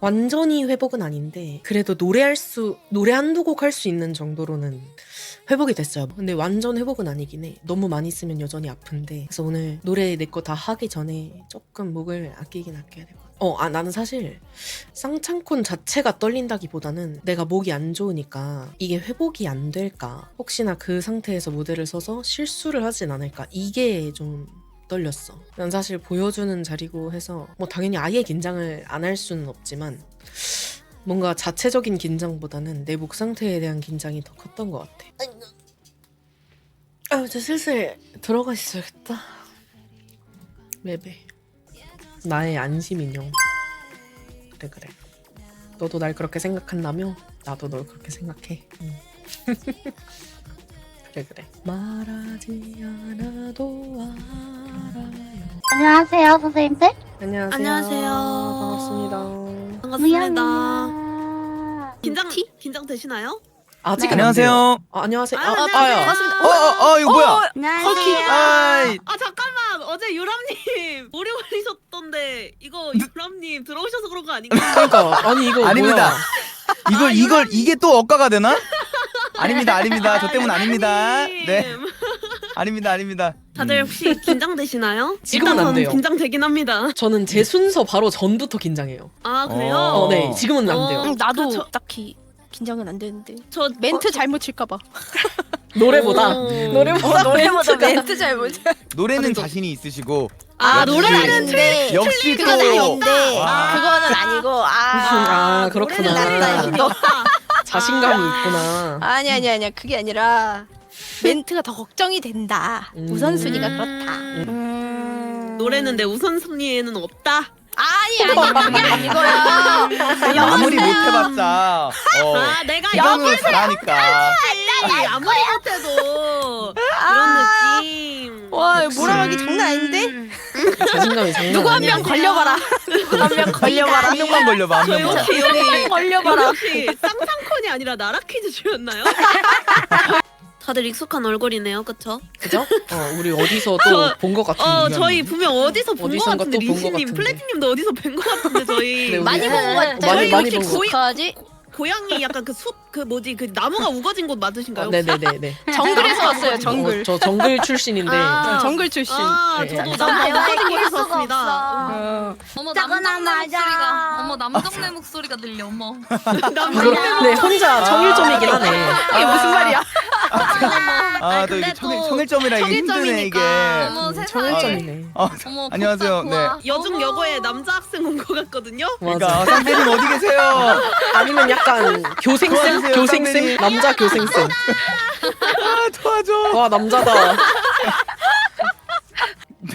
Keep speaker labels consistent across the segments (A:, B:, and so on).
A: 완전히 회복은 아닌데 그래도 노래할 수 노래 한두 곡 할 수 있는 정도로는 회복이 됐어요. 근데 완전 회복은 아니긴 해. 너무 많이 쓰면 여전히 아픈데 그래서 오늘 노래 내 거 다 하기 전에 조금 목을 아끼긴 아껴야 될 것 같아. 어, 아 나는 사실 쌍창콘 자체가 떨린다기보다는 내가 목이 안 좋으니까 이게 회복이 안 될까? 혹시나 그 상태에서 무대를 서서 실수를 하진 않을까? 이게 좀 떨렸어. 난 사실 보여주는 자리고 해서 뭐 당연히 아예 긴장을 안 할 수는 없지만 뭔가 자체적인 긴장보다는 내 목 상태에 대한 긴장이 더 컸던 것 같아. 아, 이제 슬슬 들어가 있어야겠다. 매배. 나의 안심 인형. 그래 그래. 너도 날 그렇게 생각한다며? 나도 널 그렇게 생각해. 응. 그래 그래. 말하지 않아도 알아요.
B: 안녕하세요, 선생님들.
A: 안녕하세요.
C: 안녕하세요.
A: 반갑습니다.
C: 반갑습니다. 긴장 긴장 되시나요?
A: 아직
B: 네.
D: 안녕하세요.
A: 아, 안녕하세요.
C: 아,
A: 아, 아,
C: 안녕하세요.
A: 아야.
C: 반갑습니다.
D: 어, 어, 어, 이거 뭐야?
B: 안녕하세요.
D: 아이,
C: 아 잠깐만 어제 유람님 오래 걸리셨던데 이거 유람님 들어오셔서 그런 거 아닌가요?
A: 그러니까 아니 이거
D: 아닙니다.
A: 뭐야?
D: 이걸
C: 아,
D: 이걸
C: 유람님.
D: 이게 또 억가가 되나? 아닙니다, 아닙니다. 저 때문 아닙니다. 네, 아닙니다, 아닙니다.
C: 다들
D: 음.
C: 혹시 긴장되시나요?
A: 지금은
C: 일단
A: 안
C: 저는
A: 돼요.
C: 긴장되긴 합니다.
A: 저는 제 순서 바로 전부터 긴장해요.
C: 아 그래요?
D: 어.
A: 어, 네. 지금은 안 돼요.
C: 어,
E: 응, 나도
C: 그 저-
E: 딱히 긴장은 안 되는데
C: 저
E: 멘트 잘못 칠까봐
A: 노래보다
C: 어.
A: 노래보다
E: 노래보다
A: 멘트가
E: 멘트 잘못
D: 노래는 자신이 있으시고
C: 아
D: 역시-
C: 노래는
E: 네
D: 역시 또
E: 그건 아닌데
D: 와.
E: 그거는 아니고 아,
A: 아, 그렇구나.
C: 노래는 자신이 없다.
A: 자신감이
C: 아.
A: 있구나.
E: 아니 아니 아니야 그게 아니라 멘트가 더 걱정이 된다
A: 음.
E: 우선순위가 그렇다 음.
C: 노래는 내 우선순위에는 없다.
E: 아니 아니 그게 아니고요
D: 아무리 못해봤자 어,
C: 아 내가
D: 기경은 잘하니까.
C: 아무리 못해도
E: 아,
C: 이런 느낌.
E: 와
A: 역시.
E: 몰아가기 장난 아닌데
A: 자신감이 장난
E: 누구 한
A: 아니야.
E: 명 걸려봐라 누구 한 명 걸려봐라
D: 한 명만 걸려봐, 한
C: 저
D: 명만.
C: 혹시 여기 여기
E: 걸려봐라
C: 혹시 쌍쌍콘이 아니라 나라 퀴즈 주였나요? 다들 익숙한 얼굴이네요, 그쵸?
A: 그죠? 어, 우리 어디서
C: 저-
A: 또본것 같은.
C: 어. 저희 분명 어디서 본 것
A: 어디선가
C: 같은데
A: 또 본것
C: 리시님,
A: 같은데.
C: 플래티님도 어디서 뵌 것 같은데 저희
A: 네, 우리-
E: 많이 본거 같아
A: 많이-
E: 저희
A: 많이
E: 이렇게
A: 본 거.
E: 익숙하지
C: 고양이 약간 그 숲 그 뭐지 그 나무가 우거진 곳 맞으신가요?
A: 어, 네네네네.
E: 정글에서 왔어요 정글
A: 어, 저 정글 출신인데
C: 아.
E: 정글 출신
C: 아,
A: 네,
C: 저도
A: 네.
C: 나무가
B: 내가
C: 우거진 곳에서
B: 수가
C: 왔습니다.
B: 없어.
F: 어머
B: 작은 아마자.
F: 목소리가 어머 남정네 목소리가 들려 어머
A: 네 혼자 청일점이긴 하네.
E: 이게 무슨 말이야
D: 아, 또
C: 근데
D: 이게 청일,
C: 또
D: 청일점이라 이게 힘드네, 이게.
F: 어머
A: 음,
F: 세상에
A: 청일점이네.
D: 어,
F: 어머
D: 안녕하세요.
F: 복잡,
D: 네.
C: 여중
F: 어머.
C: 여고에 남자 학생 온 것 같거든요.
D: 그러니까
A: 맞아.
D: 어, 선배님 어디 계세요?
A: 아니면 약간 교생쌤,
D: 도와주세요,
A: 교생쌤. 남자 교생쌤.
D: 아, 도와줘.
A: 와 남자다.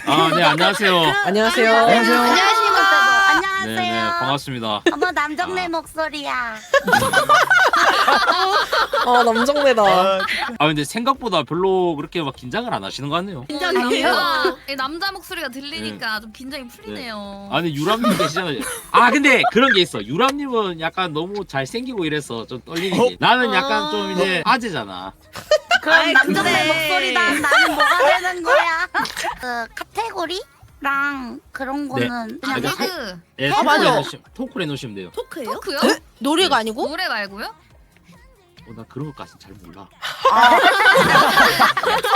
G: 아, 네, 안녕하세요.
A: 안녕하세요.
D: 안녕하세요.
B: 안녕하십니까.
G: 네, 네,
B: 안녕하세요.
G: 반갑습니다.
B: 어머 남정네 목소리야.
A: 아 남정네다.
D: 아,
G: 아, 근데 생각보다 별로 그렇게 막 긴장을 안 하시는 것 같네요.
C: 긴장이에요.
F: 남자 목소리가 들리니까 좀 긴장이 풀리네요
G: 아니, 유람님 계시잖아요. 아, 근데 그런 게 있어. 유람님은 약간 너무 잘 생기고 이래서 좀 떨리는 게. 나는 약간 좀 이제 아재잖아.
B: 그럼
C: 근데-
B: 목소리다. 나는 뭐가 되는 거야? 그 카테고리랑 그런 거는
G: 아,
B: 그냥
G: 네.
B: 할-
F: 토크
G: 예,
E: 아,
G: 토크를
E: 맞아.
G: 해놓으시- 토크를 해놓으시면 돼요.
C: 토크예요?
F: 토크요?
E: 노래가 아니고
F: 노래 말고요?
G: 어, 나 그런 것까진 잘 몰라.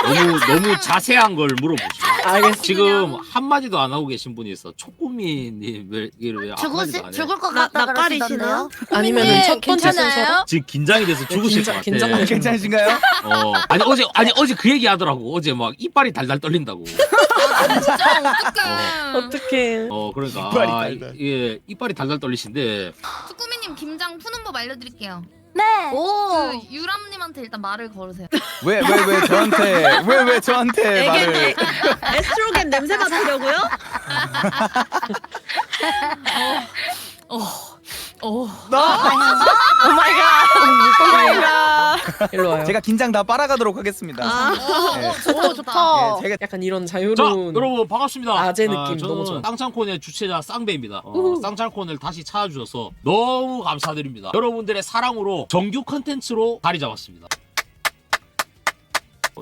G: 너무, 너무 자세한 걸 물어보시면.
A: 알겠어.
G: 지금 한 마디도 안 하고 계신 분이 있어. 초코미님, 왜, 이게 왜
B: 죽을
G: 한마디도
B: 수-
G: 안 해?
B: 죽을 것
C: 나
B: 같다. 그러시던데요.
A: 아니면은 첫 번째 순서.
E: 괜찮아요?
G: 지금 긴장이 돼서 죽으실
A: 긴장-
G: 것 같아.
A: 긴장돼.
D: 아, 괜찮으신가요?
G: 어 아니 어제 아니 어제 그 얘기 하더라고 어제 막 이빨이 달달 떨린다고
F: 진짜 어떡해
A: 어떡해.
G: 어 그러니까
D: 이빨이
G: 아,
D: 달달.
G: 예 이빨이 달달 떨리신데
F: 쭈꾸미님 김장 푸는 법 알려드릴게요
B: 네.
F: 그 유람님한테 일단 말을 걸으세요
D: 왜, 왜, 왜 저한테, 왜, 왜 저한테 말을.
C: 에스트로겐 냄새 맡으려고요?
F: 어
E: 오 마이 갓
A: 일로 와요.
D: 제가 긴장 다 빨아가도록 하겠습니다.
C: 아,
D: 네.
F: 좋다
E: 오 좋다
D: 예, 제가
A: 약간 이런
G: 자
A: 자유로운.
G: 여러분 반갑습니다
A: 아재
G: 아,
A: 느낌
G: 저는
A: 너무 좋아.
G: 쌍창콘의 주최자 쌍배입니다 어. 쌍창콘을 다시 찾아주셔서 너무 감사드립니다 여러분들의 사랑으로 정규 컨텐츠로 자리 잡았습니다 어,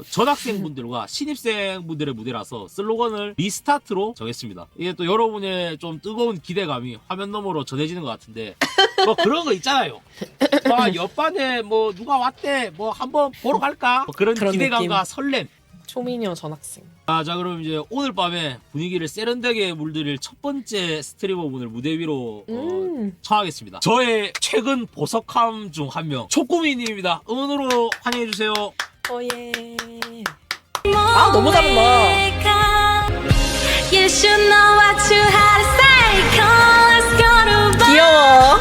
G: 전학생분들과 신입생분들의 무대라서 슬로건을 리스타트로 정했습니다. 이게 또 여러분의 좀 뜨거운 기대감이 화면 너머로 전해지는 것 같은데 뭐 그런 거 있잖아요. 막 옆반에 뭐 누가 왔대 뭐 한번 보러 갈까 뭐 그런,
A: 그런
G: 기대감과
A: 느낌.
G: 설렘.
A: 초미녀 전학생.
G: 아, 자 그럼 이제 오늘 밤에 분위기를 세련되게 물들일 첫 번째 스트리머분을 무대 위로 어,
A: 음.
G: 청하겠습니다. 저의 최근 보석함 중 한 명 초코미님입니다. 음원으로 환영해 주세요.
A: 어예. 아 너무 잘한다. 귀여워.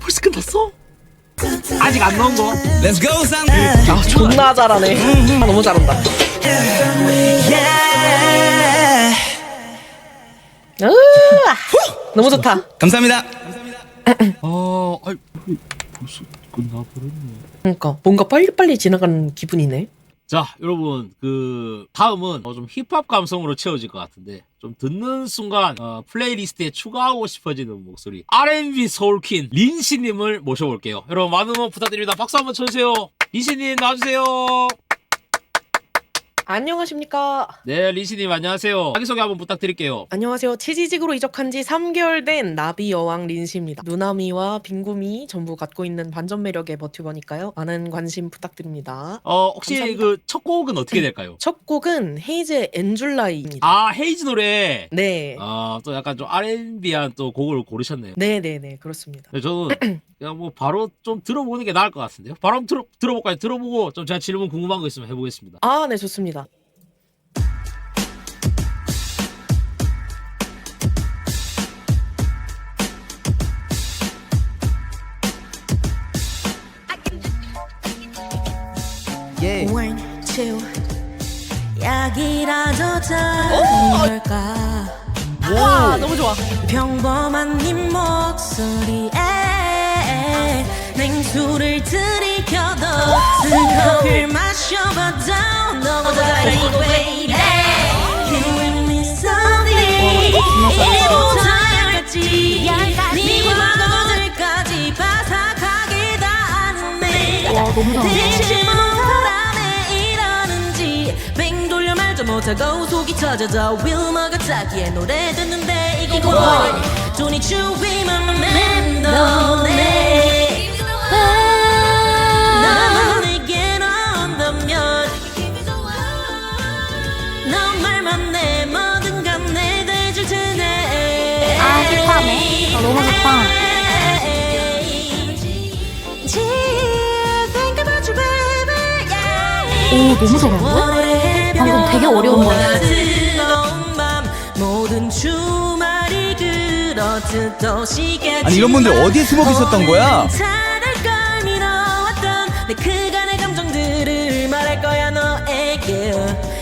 G: 벌써 끝났어? 아직 안 나온 거?
D: Let's go 상.
A: 아 존나 잘하네. 아, 너무 잘한다. 으아, 너무 좋다.
D: 감사합니다.
G: 아, 아이 벌써 끝나버렸네.
A: 그러니까 뭔가 빨리빨리 지나가는 기분이네.
G: 자, 여러분, 그 다음은 어, 좀 힙합 감성으로 채워질 것 같은데 좀 듣는 순간 어, 플레이리스트에 추가하고 싶어지는 목소리 R&B 소울퀸 린씨님을 모셔볼게요. 여러분 많은 응원 부탁드립니다. 박수 한번 쳐주세요. 린씨님 나와주세요.
A: 안녕하십니까.
G: 네, 린씨님 안녕하세요. 자기소개 한번 부탁드릴게요.
A: 안녕하세요. 치지직으로 이적한 지 3개월 된 나비 여왕 린씨입니다. 누나미와 빙구미 전부 갖고 있는 반전 매력의 버튜버니까요. 많은 관심 부탁드립니다.
G: 어, 혹시. 그 첫 곡은 어떻게 될까요?
A: 첫 곡은 헤이즈의 엔줄라이입니다.
G: 아, 헤이즈 노래.
A: 네.
G: 아, 또 약간 좀 R&B한 또 곡을 고르셨네요.
A: 네네네, 그렇습니다.
G: 네, 저는 그냥 뭐 바로 좀 들어보는 게 나을 것 같은데요. 바로 한번 들어, 들어볼까요? 들어보고 좀 제가 질문 궁금한 거 있으면 해보겠습니다.
A: 아, 네, 좋습니다.
D: 예.
H: One, two. 약이라도 걸까?
A: 와, 너무 좋아.
H: 평범한 네 목소리에 냉수를 들이켜도 뜨거울 너무 baby something 이부터 네 바삭하게 닿네 와 너무 잘한다 대체 뭔 바람에 이러는지 뱅 돌려 말도 못하고 속이 터져서 윌머가 짜기에 노래 듣는데 이거 뭐 돈이 주위만 맴도네 너만 내게 온다면 너 말만 내 뭐든 간내 대줄 테네
B: 아. 아, 너무 좋다.
H: 오 너무 잘하는데?
B: 방금 되게 어려운 거야.
H: 모
D: 아니, 이런 분들 어디에 숨어 계셨던 거야?
H: 찾을 걸 믿어왔던 내 그간의 감정들을 말할 거야 너에게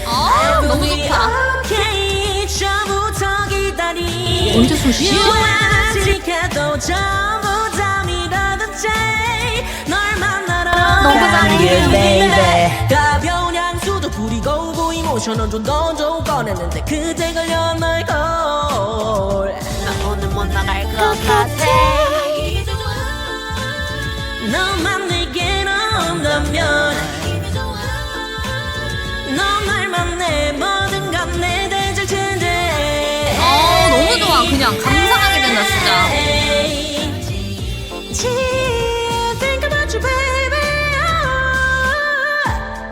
F: 아 너무 좋다.
H: 오케이 처음부터 기다리
F: 언제 소식?
H: 유아직해도 전부 다 밀어뒀지 널 만나러
B: 너무 잘해.
H: 가벼운 향수도 부리고 오고 이모션은 좀 던져 꺼냈는데 그대 걸려 오늘 못 나갈 것 같아 너만 내게 온다면 넌 날만 내 뭐든 간내 대줄 텐데
F: 아 너무 좋아. 그냥 감상하게 된다 진짜.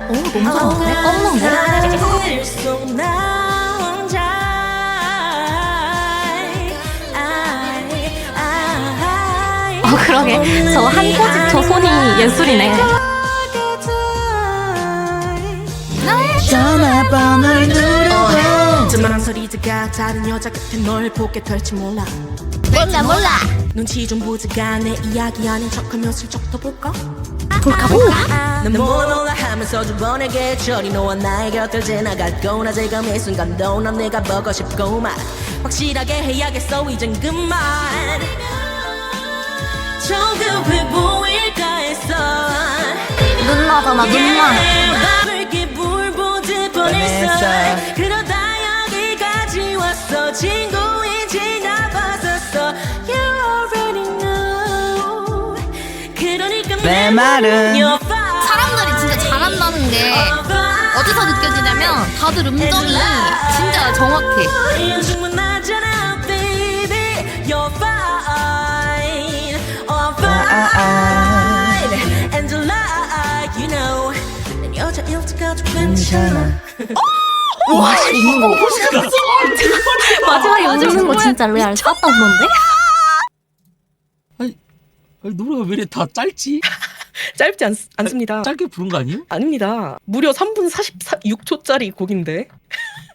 B: 오 너무 잘하는데? 껌먹 그러게. 저 한 꼬집 저 손이 예술이네.
H: 전화번호를 누르고 즈만한 소리가 다른 여자 곁에 널 보게 될지 몰라
B: 몰라 몰라.
H: 눈치 좀 보지가 내 이야기 아닌 척하며 슬쩍 더 볼까? 볼까 볼까? 난 몰라 하면서 두 번에게 저리 너와 나의 곁을 지나갔고 나 지금 이 순간도 난 내가 보고 싶고만 확실하게 해야겠어 이젠 그만 보일까 했어.
B: 눈 나잖아 눈나.
H: 밤을게 불 보듯 뻔했어 그러다 여기까지 왔어. 친구인 지 나 봤었어. You already know 그러니까
D: 내 말은.
F: 사람들이 진짜 잘하는 어디서 느껴지냐면 다들 음정이 진짜 정확해.
H: Oh fine Angela you know 난 여자 일찍 아주 괜찮아
I: 마지막에 웃는 거 진짜 레알 쌌다 건데?
G: 아니, 노래가 왜 이래 다 짧지?
A: 짧지 않, 않습니다.
G: 짧게 부른 거 아니에요?
A: 아닙니다. 무려 3분 46초짜리 곡인데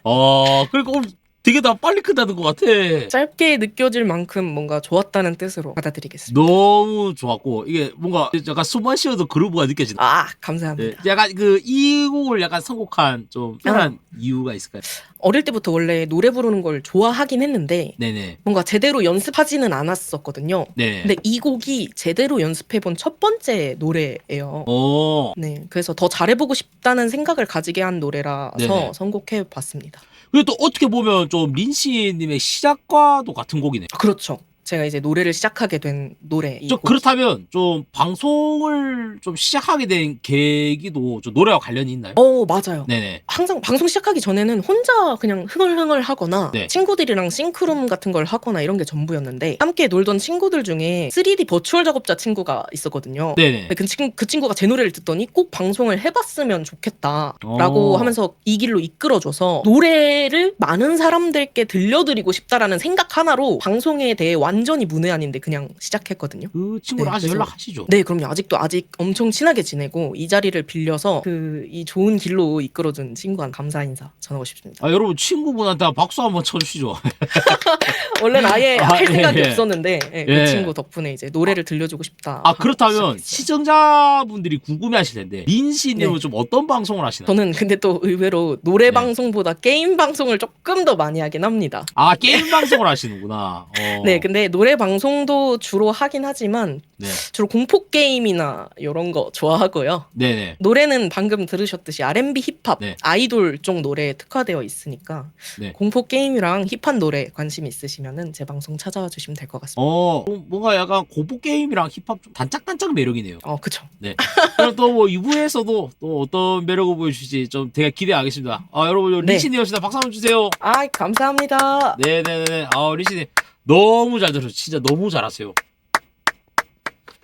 G: 어 그러니까 오늘 되게 다 빨리 끝나는 것 같아.
A: 짧게 느껴질 만큼 뭔가 좋았다는 뜻으로 받아들이겠습니다.
G: 너무 좋았고 이게 뭔가 약간 숨만 쉬어도 그루브가 느껴진다.
A: 아
G: 네,
A: 감사합니다.
G: 약간 그 이 곡을 약간 선곡한 좀 특별한 이유가 있을까요?
A: 어릴 때부터 원래 노래 부르는 걸 좋아하긴 했는데
G: 네네.
A: 뭔가 제대로 연습하지는 않았었거든요.
G: 네네.
A: 근데 이 곡이 제대로 연습해본 첫 번째 노래예요.
G: 어.
A: 네, 그래서 더 잘해보고 싶다는 생각을 가지게 한 노래라서
G: 네네.
A: 선곡해봤습니다.
G: 그리고 또 어떻게 보면 좀 린씨님의 시작과도 같은 곡이네.
A: 그렇죠. 제가 이제 노래를 시작하게 된 노래.
G: 이좀
A: 곡.
G: 그렇다면 좀 방송을 좀 시작하게 된 계기도 좀 노래와 관련이 있나요?
A: 어 맞아요.
G: 네네.
A: 항상 방송 시작하기 전에는 혼자 그냥 흥얼흥얼 하거나
G: 네.
A: 친구들이랑 싱크룸 같은 걸 하거나 이런 게 전부였는데 함께 놀던 친구들 중에 3D 버추얼 작업자 친구가 있었거든요.
G: 네네.
A: 그, 친, 그 친구가 제 노래를 듣더니 꼭 방송을 해봤으면 좋겠다라고
G: 어.
A: 하면서 이 길로 이끌어줘서 노래를 많은 사람들께 들려드리고 싶다라는 생각 하나로 방송에 대해 완 전히 문외한인데 그냥 시작했거든요.
G: 그 친구랑
A: 네,
G: 아직
A: 그래서-
G: 연락하시죠?
A: 네, 그럼요. 아직도 아직 엄청 친하게 지내고 이 자리를 빌려서 그 이 좋은 길로 이끌어준 친구한 감사 인사 전하고 싶습니다.
G: 아 여러분 친구분한테 박수 한번 쳐주시죠.
A: 원래는 아예
G: 아,
A: 할
G: 예,
A: 생각이
G: 예.
A: 없었는데 예, 그
G: 예.
A: 친구 덕분에 이제 노래를 들려주고 싶다.
G: 아
A: 하고
G: 그렇다면
A: 시작했어요.
G: 시청자분들이 궁금해하실 텐데 민 씨님은
A: 네.
G: 좀 어떤 방송을 하시나요?
A: 저는 근데 또 의외로 노래
G: 네.
A: 방송보다 게임 방송을 조금 더 많이 하긴 합니다.
G: 아 게임 방송을 하시는구나. 어.
A: 네, 근데 노래 방송도 주로 하긴 하지만
G: 네.
A: 주로 공포 게임이나 이런 거 좋아하고요.
G: 네네.
A: 노래는 방금 들으셨듯이 R&B 힙합
G: 네.
A: 아이돌 쪽 노래에 특화되어 있으니까
G: 네.
A: 공포 게임이랑 힙합 노래 관심 있으시면은 제 방송 찾아와 주시면 될 것 같습니다.
G: 어 뭔가 약간 공포 게임이랑 힙합 좀 단짝단짝 매력이네요.
A: 어, 그쵸.
G: 네. 그럼 또뭐 2부에서도 또 어떤 매력을 보여주실지 좀 되게 기대하겠습니다. 아 여러분
A: 네.
G: 리신이었습니다. 박수 한번 주세요.
A: 아, 감사합니다.
G: 네네네. 아 리신이 너무 잘 들었어요. 진짜 너무 잘하세요.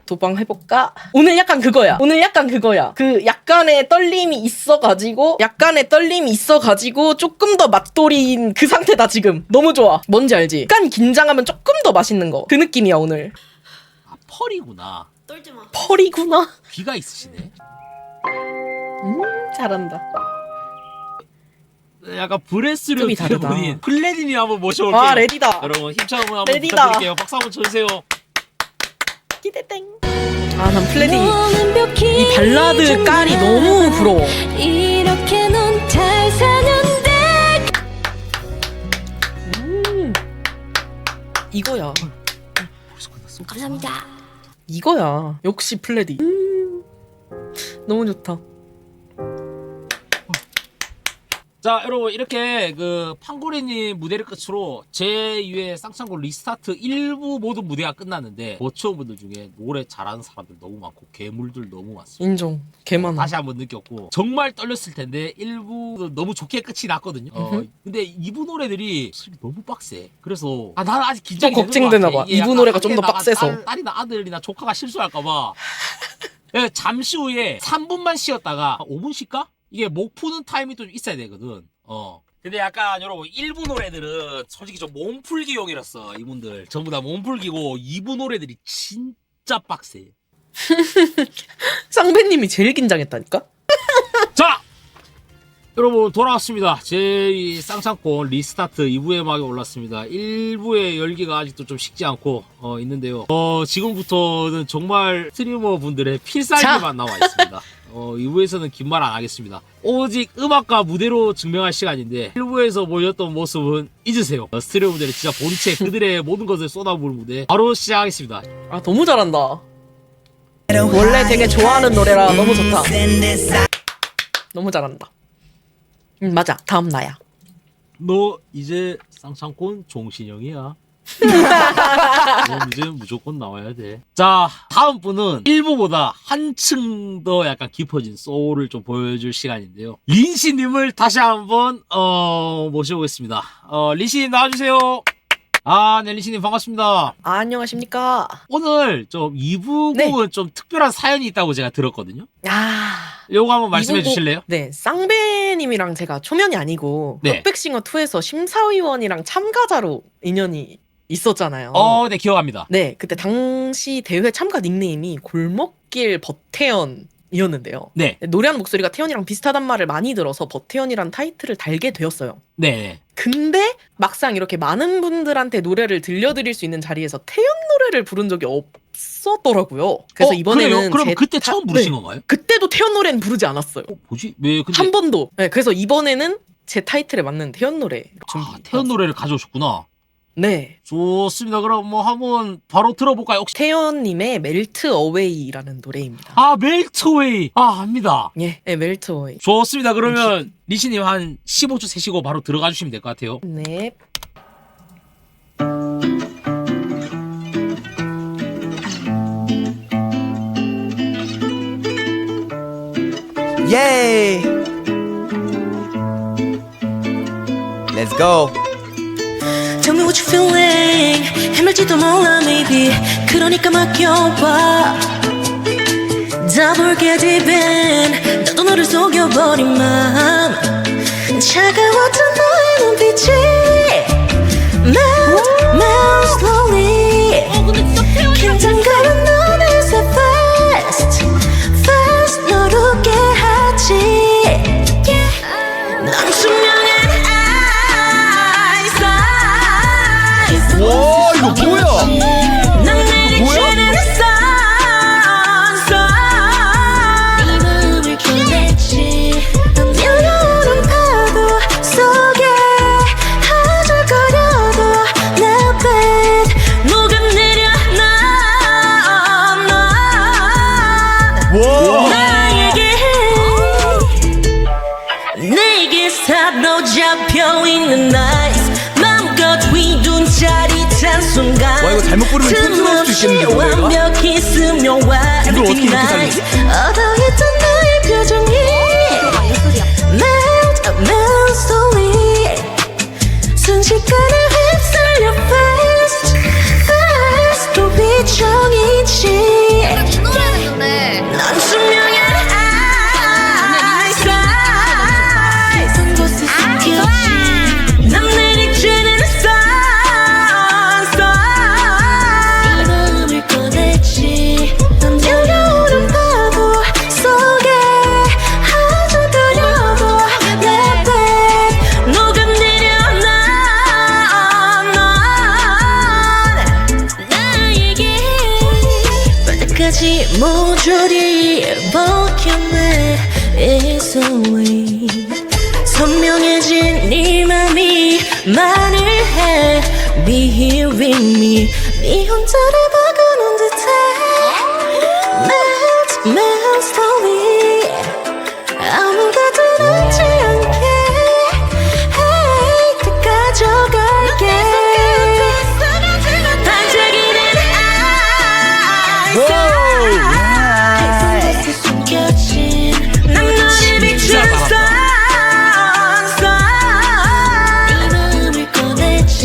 A: 도방 해볼까? 오늘 약간 그거야. 오늘 약간 그거야. 그 약간의 떨림이 있어가지고, 약간의 떨림이 있어가지고, 조금 더 맛돌인 그 상태다, 지금. 너무 좋아. 뭔지 알지? 약간 긴장하면 조금 더 맛있는 거. 그 느낌이야, 오늘.
G: 아 펄이구나.
C: 떨지 마.
A: 펄이구나.
G: 귀가 있으시네.
A: 음, 잘한다.
G: 약간
A: 다르다.
G: 대본인 플레딘이 한번 모셔올게요.
A: 아, 레디다.
G: 여러분 힘찬 한번
A: 레디다.
G: 부탁드릴게요. 박수 한번 쳐주세요.
A: 기대땡. 아, 난 플레디. 이 발라드 깔이 너무 부러워.
I: 이렇게 넌 잘 사는데
A: 음. 이거야.
G: 벌써 끝났어?
I: 감사합니다
A: 이거야. 역시 플레디. 음. 너무 좋다.
G: 자 여러분 이렇게 그 판고리님 무대를 끝으로 제2회 쌍창고 리스타트 1부 모든 무대가 끝났는데 버추어분들 중에 노래 잘하는 사람들 너무 많고 괴물들 너무 많습니다.
A: 인정. 개 많아.
G: 다시 한번 느꼈고 정말 떨렸을 텐데 1부 너무 좋게 끝이 났거든요. 어,
A: 음흠.
G: 근데 2부 노래들이 솔직히 너무 빡세. 그래서 아 나는 아직 긴장이
A: 걱정되나. 봐.
G: 이게
A: 2부
G: 약간
A: 노래가 좀더
G: 밖에 나가
A: 빡세서.
G: 딸, 딸이나 아들이나 조카가 실수할까봐. 예, 잠시 후에 3분만 쉬었다가 5분 쉴까? 이게 목 푸는 타임이 좀 있어야 되거든. 어. 근데 약간 여러분 1부 노래들은 솔직히 좀 몸풀기용이라서 이분들 전부 다 몸풀기고 2부 노래들이 진짜 빡세.
A: 쌍배님이 제일 긴장했다니까?
G: 자! 여러분 돌아왔습니다. 제2 쌍창권 리스타트 2부의 막에 올랐습니다. 1부의 열기가 아직도 좀 식지 않고 어, 있는데요. 어, 지금부터는 정말 스트리머 분들의 필살기만 나와 있습니다. 어, 2부에서는 긴 말 안 하겠습니다. 오직 음악과 무대로 증명할 시간인데 1부에서 보였던 모습은 잊으세요. 어, 스트리머 분들의 진짜 본체 그들의 모든 것을 쏟아부을 무대 바로 시작하겠습니다.
A: 아 너무 잘한다. 원래 되게 좋아하는 노래라 너무 좋다. 너무 잘한다. 음, 맞아. 다음 나야.
G: 너 이제 쌍창권 종신형이야. 넌 문제는 무조건 나와야 돼. 자, 다음 분은 1부보다 한층 더 약간 깊어진 소울을 좀 보여줄 시간인데요. 린씨님을 다시 한번, 어, 모셔보겠습니다. 어, 린씨 나와주세요. 아, 네, 린씨님 반갑습니다.
A: 아, 안녕하십니까.
G: 오늘 좀 2부
A: 네.
G: 곡은 좀 특별한 사연이 있다고 제가 들었거든요.
A: 아.
G: 요거 한번 말씀해
A: 이분 꼭-
G: 주실래요?
A: 네, 쌍배님이랑 제가 초면이 아니고
G: 네.
A: 흑백싱어 2에서 심사위원이랑 참가자로 인연이 있었잖아요.
G: 어, 네, 기억합니다.
A: 네, 그때 당시 대회 참가 닉네임이 골목길 버태연 이었는데요.
G: 네,
A: 노래하는 목소리가 태연이랑 비슷하단 말을 많이 들어서 버태연이란 타이틀을 달게 되었어요.
G: 네.
A: 근데 막상 이렇게 많은 분들한테 노래를 들려드릴 수 있는 자리에서 태연 노래를 부른 적이 없었더라고요. 그래서
G: 어,
A: 이번에는
G: 그래요? 그럼
A: 제
G: 그때
A: 타-
G: 처음 부르신
A: 네,
G: 건가요?
A: 그때도 태연 노래는 부르지 않았어요.
G: 어, 뭐지? 왜 근데
A: 한 번도. 네, 그래서 이번에는 제 타이틀에 맞는 태연 노래 준비.
G: 아, 태연 노래를 가져오셨구나.
A: 네.
G: 좋습니다. 그럼 뭐 한번 바로 들어볼까요? 혹시
A: 태연님의 멜트 어웨이라는 노래입니다.
G: 아 멜트웨이 아 압니다.
A: 예, 네, 멜트 어웨이.
G: 좋습니다. 그러면 리시님 한 15초 세시고 바로 들어가 주시면 될 것 같아요.
A: 네.
D: 예. Let's go.
H: What you feeling 헤맬지도 몰라 maybe 그러니까 맡겨봐 다 볼게 deep in 나도 너를 속여버린 맘 차가웠던 너의 눈빛이 Melt, melt slowly 긴장 잡혀 있는 eyes 마음껏 휘둔 짜릿한 순간
D: 와, 이거 잘못 부르면 촌스러울 수도 있겠는데, 노래가?
H: 완벽히 스며와
D: 이걸 어떻게
H: everything
D: 이렇게
H: nice 얻어있던 나의 표정이 melt, melt slowly 순식간에 모조리 벗겨내 It's away 선명해진 네 맘이 말을 해 Be here with me 네 혼자를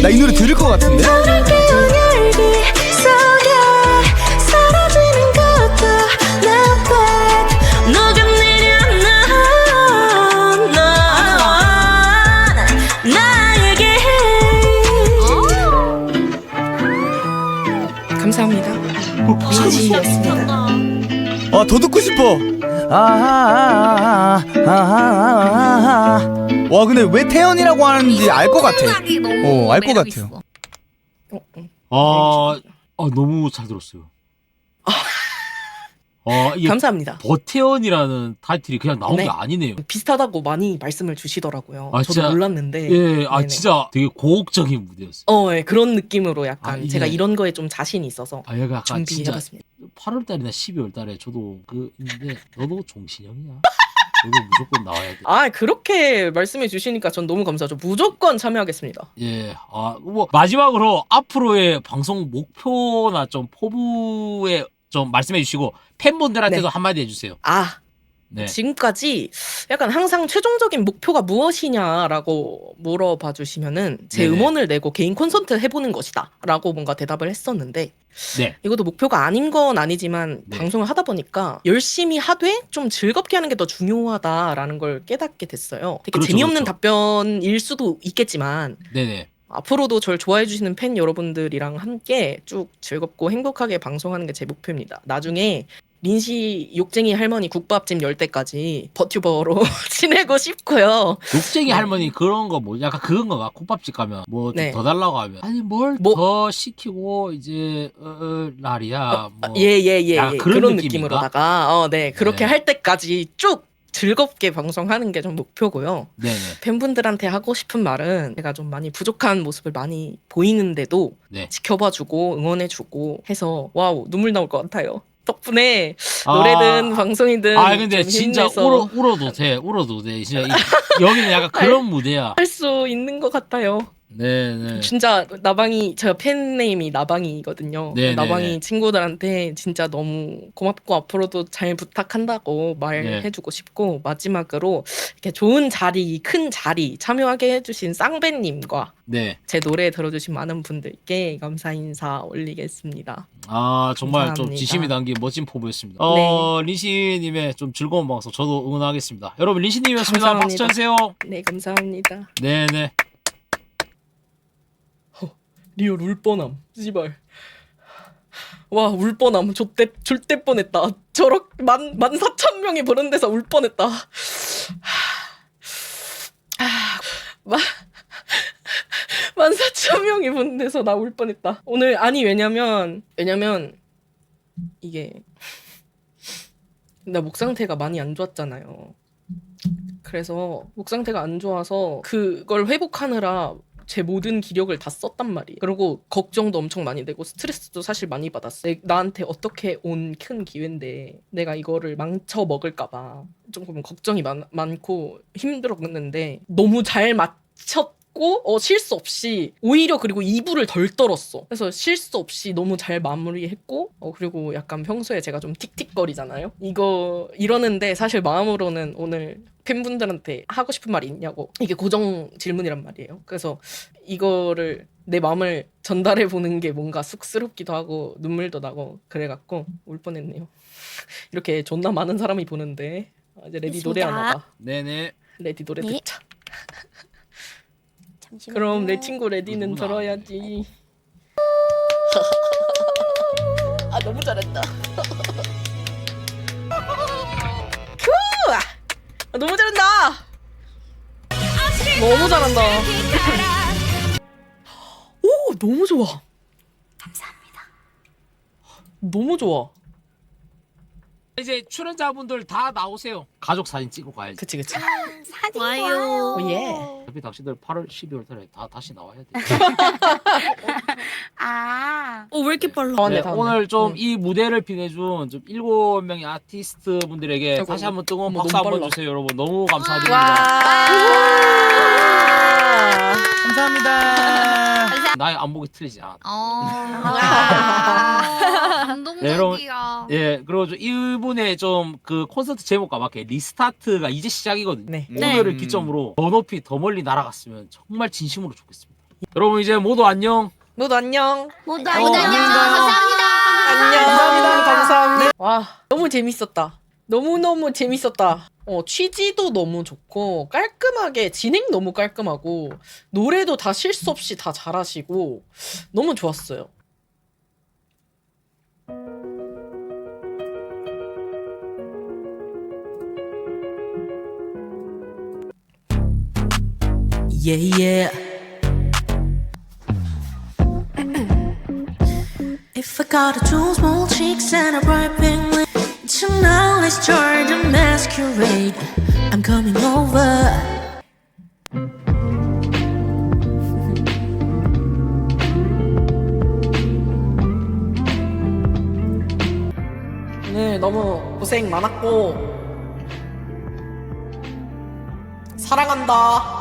D: 나 이 노래 들을 것 같은데?
H: 너를 깨운 열기 속에 사라지는 것도 내 bed 녹아내려 넌, 넌 나에게
A: 감사합니다. 민지였습니다.
D: 아 더 듣고 싶어. 아하하하하. 와 근데 왜 태연이라고 하는지 알 것 같아. 어, 알것 같아요.
F: 어,
A: 어.
G: 아, 아 너무 잘 들었어요. 아 이게
A: 감사합니다.
G: 버태연이라는 타이틀이 그냥 나온
A: 네.
G: 게 아니네요.
A: 비슷하다고 많이 말씀을 주시더라고요.
G: 아,
A: 저도
G: 진짜?
A: 몰랐는데.
G: 예, 아
A: 네네.
G: 진짜 되게 고혹적인 무대였어요.
A: 어, 예, 그런 느낌으로 약간
G: 아,
A: 제가 이런 거에 좀 자신이 있어서
G: 아 얘가 진짜
A: 준비해봤습니다.
G: 8월 달이나 12월 달에 저도 그 있는데 너도 종신형이야. 이거 무조건 나와야 돼.
A: 아 그렇게 말씀해 주시니까 전 너무 감사하죠. 무조건 참여하겠습니다.
G: 예, 아, 뭐, 마지막으로 앞으로의 방송 목표나 좀 포부에 좀 말씀해 주시고, 팬분들한테도
A: 네.
G: 한마디 해주세요.
A: 아
G: 네.
A: 지금까지 약간 항상 최종적인 목표가 무엇이냐라고 물어봐 주시면은 제
G: 네네.
A: 음원을 내고 개인 콘서트 해보는 것이다라고 뭔가 대답을 했었는데
G: 네.
A: 이것도 목표가 아닌 건 아니지만
G: 네.
A: 방송을 하다 보니까 열심히 하되 좀 즐겁게 하는 게 더 중요하다라는 걸 깨닫게 됐어요. 되게
G: 그렇죠,
A: 재미없는
G: 그렇죠.
A: 답변일 수도 있겠지만
G: 네네.
A: 앞으로도 저를 좋아해 주시는 팬 여러분들이랑 함께 쭉 즐겁고 행복하게 방송하는 게 제 목표입니다. 나중에 민씨 욕쟁이 할머니 국밥집 열 때까지 버튜버로 지내고 싶고요.
G: 욕쟁이 할머니 그런 거 뭐 약간 그런 거가 국밥집 가면 뭐좀
A: 네.
G: 더 달라고 하면 아니 뭘 더
A: 뭐-
G: 시키고 이제 어, 어, 날이야 뭐
A: 예예예
G: 약간
A: 예,
G: 그런
A: 그런
G: 느낌인가?
A: 느낌으로다가 어, 네 그렇게
G: 네.
A: 할 때까지 쭉 즐겁게 방송하는 게 좀 목표고요.
G: 네네
A: 팬분들한테 하고 싶은 말은 제가 좀 많이 부족한 모습을 많이 보이는데도
G: 네.
A: 지켜봐주고 응원해주고 해서 와우 눈물 나올 것 같아요. 덕분에 노래든 방송이든
G: 아 근데
A: 좀
G: 진짜
A: 힘내서
G: 울어 울어도 돼 울어도 돼. 진짜 이- 여기는 약간 그런 무대야.
A: 할 수 있는 것 같아요.
G: 네 네
A: 진짜 나방이 제가 팬네임이 나방이거든요.
G: 네,
A: 나방이
G: 네, 네.
A: 친구들한테 진짜 너무 고맙고 앞으로도 잘 부탁한다고 말해주고 싶고 마지막으로 이렇게 좋은 자리, 큰 자리 참여하게 해주신 쌍배님과
G: 네.
A: 제 노래 들어주신 많은 분들께 감사 인사 올리겠습니다.
G: 아 정말 좀
A: 감사합니다.
G: 지심이 담긴 멋진 포부였습니다. 어 린시님의 좀 즐거운 방송 저도 응원하겠습니다. 여러분 린시님이었습니다. 박수
A: 감사합니다.
G: 쳐주세요.
A: 네 감사합니다.
G: 네네.
A: 리얼 울 뻔함. 씨발. 와, 울 뻔함. 좆대, 졸대 뻔했다. 저렇, 만, 만 사천 명이 보는 데서 울 뻔했다. 하, 아, 마, 만 사천 명이 보는 데서 나 울 뻔했다. 오늘, 아니, 왜냐면, 왜냐면, 이게, 나 목 상태가 많이 안 좋았잖아요. 그래서 목 상태가 안 좋아서 그걸 회복하느라 제 모든 기력을 다 썼단 말이에요. 그리고 걱정도 엄청 많이 되고 스트레스도 사실 많이 받았어. 내- 나한테 어떻게 온 큰 기회인데 내가 이거를 망쳐 먹을까봐 조금 걱정이 많, 많고 힘들었는데 너무 잘 맞췄 고 어, 실수 없이 오히려 그리고 이불을 덜 떨었어. 그래서 실수 없이 너무 잘 마무리했고 어, 그리고 약간 평소에 제가 좀 틱틱거리잖아요. 이거 이러는데 사실 마음으로는 오늘 팬분들한테 하고 싶은 말이 있냐고 이게 고정 질문이란 말이에요. 그래서 이거를 내 마음을 전달해 보는 게 뭔가 쑥스럽기도 하고 눈물도 나고 그래갖고 울 뻔했네요. 이렇게 존나 많은 사람이 보는데 아, 이제 레디 노래. 하나 봐.
G: 네네.
A: 레디 노래
E: 네.
A: 듣자.
E: 잠시만요.
A: 그럼 내 친구 레디는
G: 누구나
A: 들어야지. 아 너무 잘했다. 큐! 아, 너무 잘한다. 너무 잘한다. 오 너무 좋아.
B: 감사합니다.
A: 너무 좋아.
G: 이제 출연자분들 다 나오세요. 가족 사진 찍고 가야지.
A: 그치 그치.
B: 사진
C: 와요.
A: 오, 예.
G: 어차피 당신들 8월 12월 달에 다 다시 나와야 돼.
B: 아.
C: 어, 왜 이렇게 빨라?
A: 네, 다 왔네.
G: 오늘 좀
A: 응.
G: 이 무대를 빛내준 좀 일곱 명의 아티스트 분들에게 다시 한번 뜨거운
A: 어머,
G: 박수
A: 너무
G: 한번
A: 빨라.
G: 주세요, 여러분. 너무 감사드립니다.
A: 와.
D: 감사합니다.
G: 나의 안목이 틀리지 않아.
F: 어.
B: 아.
G: 네.
F: 감동적이야.
G: 예, 그리고 좀 이분의 좀 그 콘서트 제목과 맞게 리스타트가 이제 시작이거든요.
A: 네.
G: 오늘을
D: 네.
G: 기점으로 더 높이 더 멀리 날아갔으면 정말 진심으로 좋겠습니다. 여러분 이제 모두 안녕.
A: 모두 안녕.
B: 모두
A: 어,
B: 안녕. 감사합니다.
A: 안녕. 감사합니다. 감사합니다. 와, 너무 재밌었다. 너무너무 재밌었다. 어, 취지도 너무 좋고, 깔끔하게, 진행 너무 깔끔하고, 노래도 다 실수 없이 다 잘하시고, 너무 좋았어요. Yeah, yeah. If I gotta choose small cheeks and a bright pink let's try the masquerade I'm coming over 오늘 너무 고생 많았고 사랑한다.